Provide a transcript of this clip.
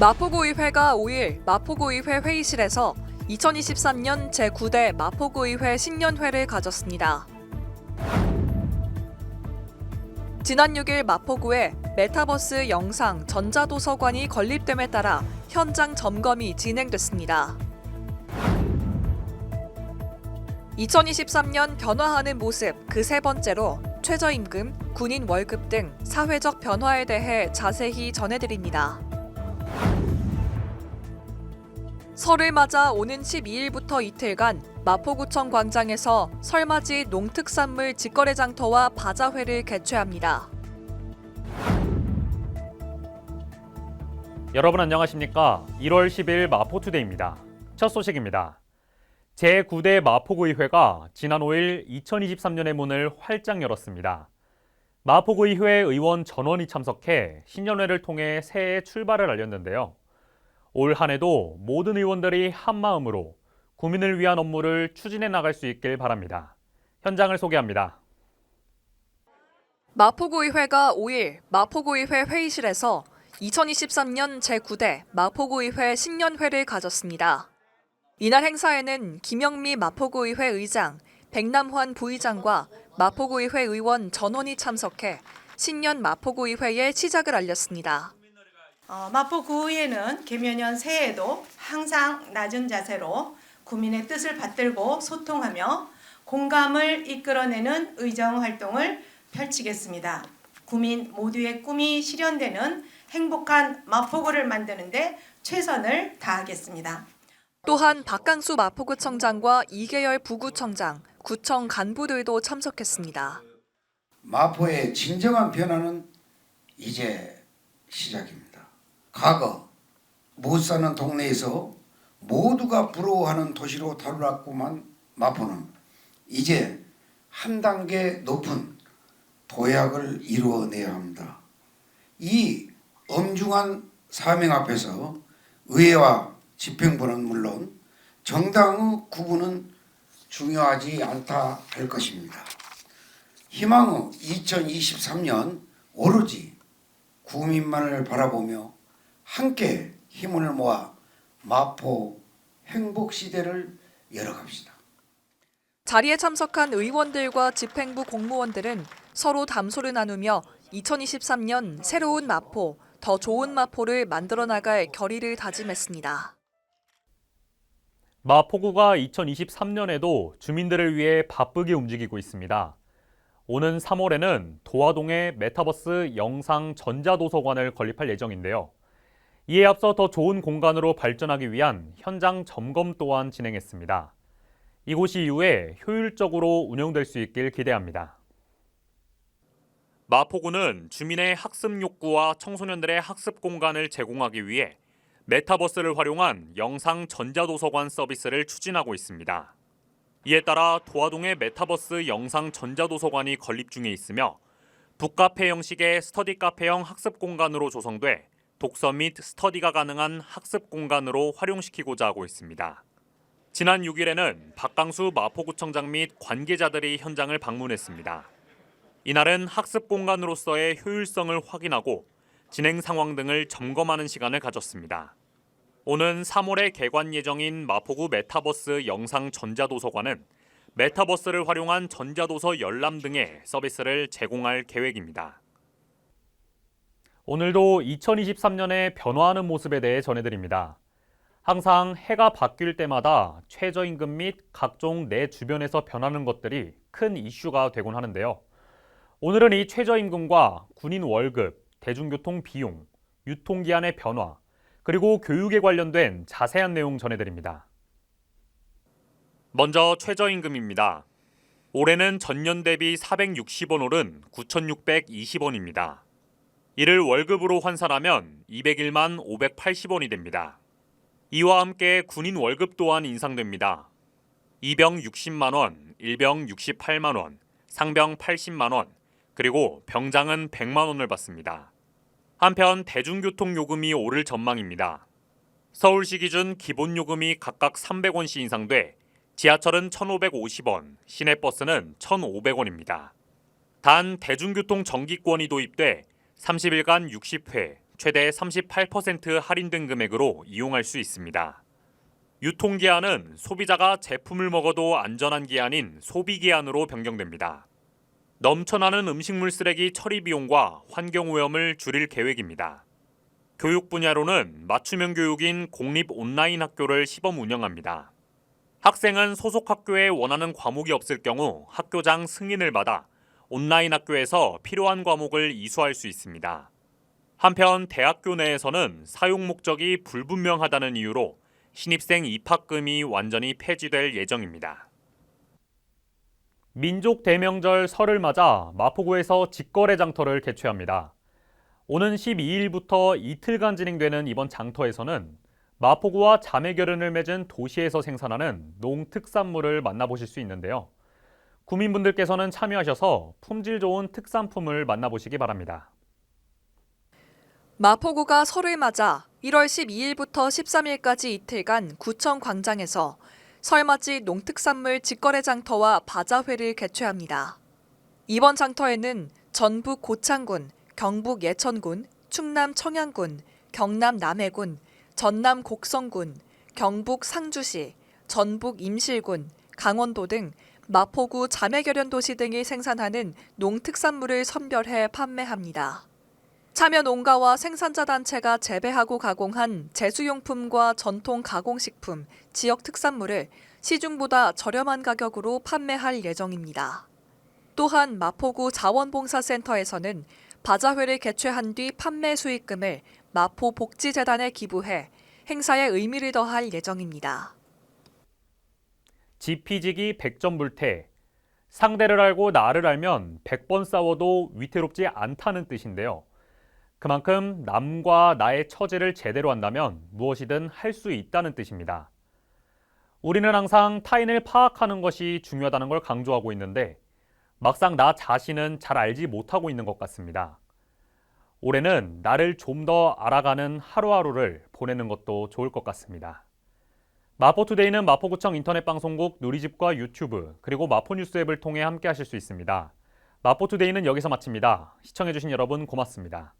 마포구의회가 5일 마포구의회 회의실에서 2023년 제9대 마포구의회 신년회를 가졌습니다. 지난 6일 마포구에 메타버스 영상 전자도서관이 건립됨에 따라 현장 점검이 진행됐습니다. 2023년 변화하는 모습 그 세 번째로 최저임금, 군인 월급 등 사회적 변화에 대해 자세히 전해드립니다. 설을 맞아 오는 12일부터 이틀간 마포구청 광장에서 설맞이 농특산물 직거래 장터와 바자회를 개최합니다. 여러분 안녕하십니까? 1월 10일 마포투데이입니다. 첫 소식입니다. 제9대 마포구의회가 지난 5일 2023년의 문을 활짝 열었습니다. 마포구의회 의원 전원이 참석해 신년회를 통해 새해 출발을 알렸는데요. 올 한 해도 모든 의원들이 한 마음으로 국민을 위한 업무를 추진해 나갈 수 있길 바랍니다. 현장을 소개합니다. 마포구의회가 5일 마포구의회 회의실에서 2023년 제9대 마포구의회 신년회를 가졌습니다. 이날 행사에는 김영미 마포구의회 의장, 백남환 부의장과 마포구의회 의원 전원이 참석해 신년 마포구의회의 시작을 알렸습니다. 어, 마포 구의회는 개면연 새해에도 항상 낮은 자세로 국민의 뜻을 받들고 소통하며 공감을 이끌어내는 의정 활동을 펼치겠습니다. 국민 모두의 꿈이 실현되는 행복한 마포구를 만드는데 최선을 다하겠습니다. 또한 박강수 마포구청장과 이계열 부구청장, 구청 간부들도 참석했습니다. 마포의 진정한 변화는 이제 시작입니다. 과거 못 사는 동네에서 모두가 부러워하는 도시로 다루었구만 마포는 이제 한 단계 높은 도약을 이루어내야 합니다. 이 엄중한 사명 앞에서 의회와 집행부는 물론 정당의 구분은 중요하지 않다 할 것입니다. 희망의 2023년 오로지 국민만을 바라보며 함께 힘을 모아 마포 행복 시대를 열어갑시다. 자리에 참석한 의원들과 집행부 공무원들은 서로 담소를 나누며 2023년 새로운 마포, 더 좋은 마포를 만들어 나갈 결의를 다짐했습니다. 마포구가 2023년에도 주민들을 위해 바쁘게 움직이고 있습니다. 오는 3월에는 도화동에 메타버스 영상 전자도서관을 건립할 예정인데요. 이에 앞서 더 좋은 공간으로 발전하기 위한 현장 점검 또한 진행했습니다. 이곳이 이후에 효율적으로 운영될 수 있길 기대합니다. 마포구는 주민의 학습 욕구와 청소년들의 학습 공간을 제공하기 위해 메타버스를 활용한 영상 전자도서관 서비스를 추진하고 있습니다. 이에 따라 도화동의 메타버스 영상 전자도서관이 건립 중에 있으며 북카페 형식의 스터디 카페형 학습 공간으로 조성돼 독서 및 스터디가 가능한 학습 공간으로 활용시키고자 하고 있습니다. 지난 6일에는 박강수 마포구청장 및 관계자들이 현장을 방문했습니다. 이날은 학습 공간으로서의 효율성을 확인하고 진행 상황 등을 점검하는 시간을 가졌습니다. 오는 3월에 개관 예정인 마포구 메타버스 영상 전자도서관은 메타버스를 활용한 전자도서 열람 등의 서비스를 제공할 계획입니다. 오늘도 2023년의 변화하는 모습에 대해 전해드립니다. 항상 해가 바뀔 때마다 최저임금 및 각종 내 주변에서 변하는 것들이 큰 이슈가 되곤 하는데요. 오늘은 이 최저임금과 군인 월급, 대중교통 비용, 유통기한의 변화, 그리고 교육에 관련된 자세한 내용 전해드립니다. 먼저 최저임금입니다. 올해는 전년 대비 460원 오른 9,620원입니다. 이를 월급으로 환산하면 201만 580원이 됩니다. 이와 함께 군인 월급 또한 인상됩니다. 이병 60만 원, 일병 68만 원, 상병 80만 원, 그리고 병장은 100만 원을 받습니다. 한편 대중교통 요금이 오를 전망입니다. 서울시 기준 기본 요금이 각각 300원씩 인상돼 지하철은 1,550원, 시내버스는 1,500원입니다. 단 대중교통 정기권이 도입돼 30일간 60회, 최대 38% 할인된 금액으로 이용할 수 있습니다. 유통기한은 소비자가 제품을 먹어도 안전한 기한인 소비기한으로 변경됩니다. 넘쳐나는 음식물 쓰레기 처리 비용과 환경오염을 줄일 계획입니다. 교육 분야로는 맞춤형 교육인 공립 온라인 학교를 시범 운영합니다. 학생은 소속 학교에 원하는 과목이 없을 경우 학교장 승인을 받아 온라인 학교에서 필요한 과목을 이수할 수 있습니다. 한편 대학교 내에서는 사용 목적이 불분명하다는 이유로 신입생 입학금이 완전히 폐지될 예정입니다. 민족 대명절 설을 맞아 마포구에서 직거래 장터를 개최합니다. 오는 12일부터 이틀간 진행되는 이번 장터에서는 마포구와 자매결연을 맺은 도시에서 생산하는 농특산물을 만나보실 수 있는데요. 구민분들께서는 참여하셔서 품질 좋은 특산품을 만나보시기 바랍니다. 마포구가 설을 맞아 1월 12일부터 13일까지 이틀간 구청 광장에서 설맞이 농특산물 직거래 장터와 바자회를 개최합니다. 이번 장터에는 전북 고창군, 경북 예천군, 충남 청양군, 경남 남해군, 전남 곡성군, 경북 상주시, 전북 임실군, 강원도 등 마포구 자매결연 도시 등이 생산하는 농특산물을 선별해 판매합니다. 참여 농가와 생산자 단체가 재배하고 가공한 제수용품과 전통 가공식품, 지역 특산물을 시중보다 저렴한 가격으로 판매할 예정입니다. 또한 마포구 자원봉사센터에서는 바자회를 개최한 뒤 판매 수익금을 마포복지재단에 기부해 행사에 의미를 더할 예정입니다. 지피지기 100점 불태. 상대를 알고 나를 알면 100번 싸워도 위태롭지 않다는 뜻인데요. 그만큼 남과 나의 처지를 제대로 한다면 무엇이든 할 수 있다는 뜻입니다. 우리는 항상 타인을 파악하는 것이 중요하다는 걸 강조하고 있는데 막상 나 자신은 잘 알지 못하고 있는 것 같습니다. 올해는 나를 좀 더 알아가는 하루하루를 보내는 것도 좋을 것 같습니다. 마포투데이는 마포구청 인터넷 방송국 누리집과 유튜브 그리고 마포뉴스 앱을 통해 함께 하실 수 있습니다. 마포투데이는 여기서 마칩니다. 시청해주신 여러분 고맙습니다.